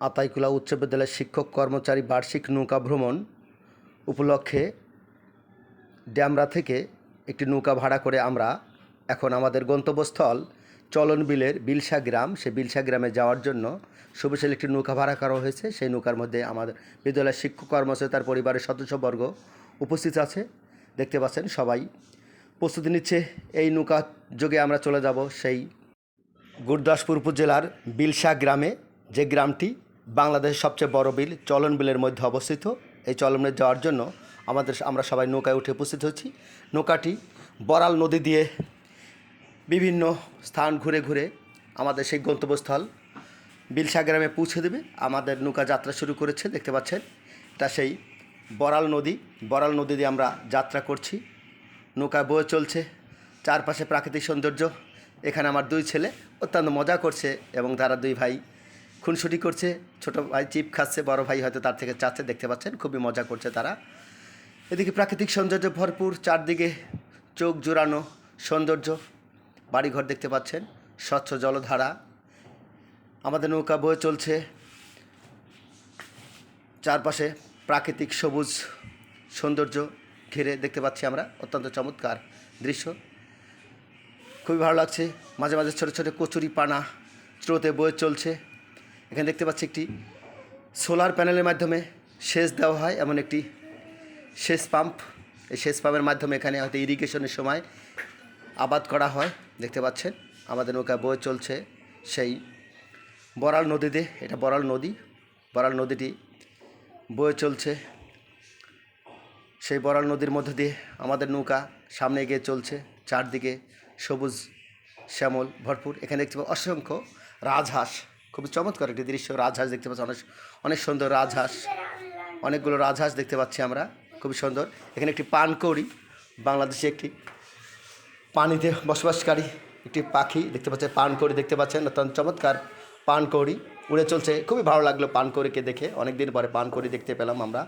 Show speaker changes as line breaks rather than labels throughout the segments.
আতাইকুলা উচ্চ বিদ্যালয়ের শিক্ষক কর্মচারী বার্ষিক নৌকা ভ্রমণ উপলক্ষে ড্যামরা থেকে একটি নৌকা ভাড়া করে আমরা এখন আমাদের গন্তব্যস্থল চলন বিলের বিলসা গ্রাম। সেই বিলসা গ্রামে যাওয়ার জন্য সুবিশাল একটি নৌকা ভাড়া করা হয়েছে। সেই নৌকার মধ্যে আমাদের বিদ্যালয়ের শিক্ষক কর্মচারী, তার পরিবারের সদস্যবর্গ উপস্থিত আছে। দেখতে পাচ্ছেন সবাই প্রস্তুতি নিচ্ছে এই নৌকা যোগে আমরা চলে যাব সেই গুরদাসপুর উপজেলার বিলসা গ্রামে। যে গ্রামটি বাংলাদেশের সবচেয়ে বড় বিল চলন বিলের মধ্যে অবস্থিত। এই চলন বিলে যাওয়ার জন্য আমাদের আমরা সবাই নৌকায় উঠে উপস্থিত হচ্ছি নৌকাটি বরাল নদী দিয়ে বিভিন্ন স্থান ঘুরে ঘুরে আমাদের সেই গন্তব্যস্থল বিলসা গ্রামে পৌঁছে দেবে। আমাদের নৌকা যাত্রা শুরু করেছে, দেখতে পাচ্ছেন? তা সেই বরাল নদী। বরাল নদী দিয়ে আমরা যাত্রা করছি। নৌকা বয়ে চলছে। চারপাশে প্রাকৃতিক সৌন্দর্য। এখানে আমার দুই ছেলে অত্যন্ত মজা করছে এবং তারা দুই ভাই খুনসুটি করছে, ছোট ভাই চিপ খাচ্ছে, বড় ভাই হয়তো তার থেকে চাচ্ছে, দেখতে পাচ্ছেন, খুবই মজা করছে তারা। এদিকে প্রাকৃতিক সৌন্দর্য ভরপুর, চারদিকে চোখ জোড়ানো সৌন্দর্য, বাড়িঘর দেখতে পাচ্ছেন, স্বচ্ছ জলধারা। আমাদের নৌকা বয়ে চলছে, চারপাশে প্রাকৃতিক সবুজ সৌন্দর্য ঘিরে দেখতে পাচ্ছি আমরা, অত্যন্ত চমৎকার দৃশ্য। খুবই ভালো লাগছে, মাঝে মাঝে ছোটো ছোটো কচুরি পানা স্রোতে বয়ে চলছে। এখানে দেখতে পাচ্ছি একটি সোলার প্যানেলের মাধ্যমে সেচ দেওয়া হয়, এমন একটি সেচ পাম্প। এই সেচ পাম্পের মাধ্যমে এখানে হয়তো ইরিগেশনের সময় আবাদ করা হয়, দেখতে পাচ্ছেন। আমাদের নৌকা বয়ে চলছে সেই বরাল নদীতে, এটা বরাল নদী। বরাল নদীটি বয়ে চলছে সেই বরাল নদীর মধ্য দিয়ে আমাদের নৌকা সামনে এগিয়ে চলছে, চারদিকে সবুজ শ্যামল ভরপুর। এখানে দেখতে অসংখ্য রাজহাঁস। খুবই চমৎকার একটি দৃশ্য, রাজহাঁস দেখতে পাচ্ছি। অনেক অনেক সুন্দর রাজহাঁস। অনেকগুলো রাজহাঁস দেখতে পাচ্ছি আমরা, খুবই সুন্দর। এখানে একটি পানকৌড়ি, বাংলাদেশে একটি পানিতে বসবাসকারী একটি পাখি দেখতে পাচ্ছেন পানকৌড়ি দেখতে পাচ্ছেন। অত্যন্ত চমৎকার পানকৌড়ি, উড়ে চলছে। খুবই ভালো লাগল পানকৌড়িকে দেখে। অনেক দিন পরে পানকৌড়ি দেখতে পেলাম আমরা।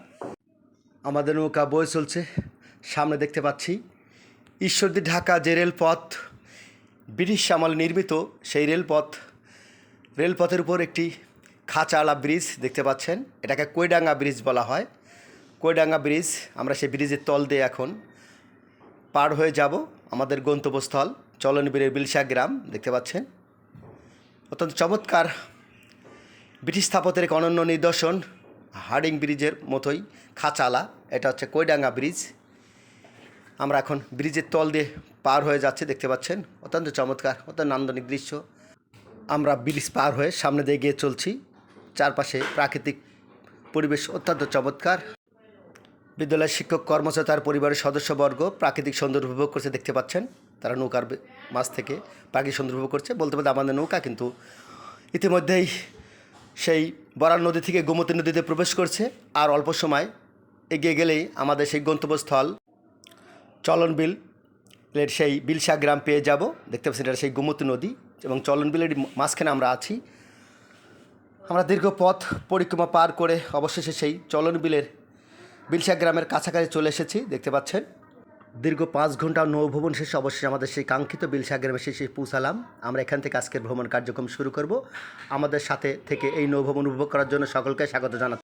আমাদের নৌকা বয়ে চলছে। সামনে দেখতে পাচ্ছি ঈশ্বরদী ঢাকা যে রেলপথ, ব্রিটিশ আমল নির্মিত সেই রেলপথ। রেলপথের উপর একটি খাঁচাওয়ালা ব্রিজ দেখতে পাচ্ছেন। এটাকে কৈডাঙ্গা ব্রিজ বলা হয়। কৈডাঙ্গা ব্রিজ, আমরা সেই ব্রিজের তল দিয়ে এখন পার হয়ে যাব আমাদের গন্তব্যস্থল চলনবীরের বিলসা গ্রাম, দেখতে পাচ্ছেন। অত্যন্ত চমৎকার ব্রিটিশ স্থাপত্যের এক অনন্য নিদর্শন, হার্ডিং ব্রিজের মতোই খাঁচালা এটা হচ্ছে কৈডাঙ্গা ব্রিজ। আমরা এখন ব্রিজের তল দিয়ে পার হয়ে যাচ্ছে, দেখতে পাচ্ছেন। অত্যন্ত চমৎকার, অত্যন্ত নান্দনিক দৃশ্য। আমরা ব্রিজ পার হয়ে সামনে দিয়ে গিয়ে চলছি। চারপাশে প্রাকৃতিক পরিবেশ অত্যন্ত চমৎকার। বিদ্যালয়ের শিক্ষক কর্মচারী তার পরিবারের সদস্যবর্গ প্রাকৃতিক সৌন্দর্য উপভোগ করছে দেখতে পাচ্ছেন। তারা নৌকার মাছ থেকে প্রাকৃতিক সৌন্দর্য উপভোগ করছে। বলতে বলতে আমাদের নৌকা কিন্তু ইতিমধ্যেই সেই বরাল নদী থেকে গোমতী নদীতে প্রবেশ করছে। আর অল্প সময় এগিয়ে গেলেই আমাদের সেই গন্তব্যস্থল চলনবিল এর সেই বিলসা গ্রাম পেয়ে যাব। দেখতে পাচ্ছেন এটা সেই গোমতী নদী এবং চলন বিলের মাঝখানে আমরা আছি। আমরা দীর্ঘ পথ পরিক্রমা পার করে অবশেষে সেই চলন বিলের বিলসা গ্রামের কাছাকাছি চলে এসেছি, দেখতে পাচ্ছেন। দীর্ঘ পাঁচ ঘণ্টা নৌভ্রমণ শেষে অবশ্যই আমাদের সেই কাঙ্ক্ষিত বিলসা গ্রামে শেষে পৌঁছালাম। আমরা এখান থেকে আজকের ভ্রমণ কার্যক্রম শুরু করব। আমাদের সাথে থেকে এই নৌভ্রমণ উপভোগ করার জন্য সকলকে স্বাগত জানাচ্ছি।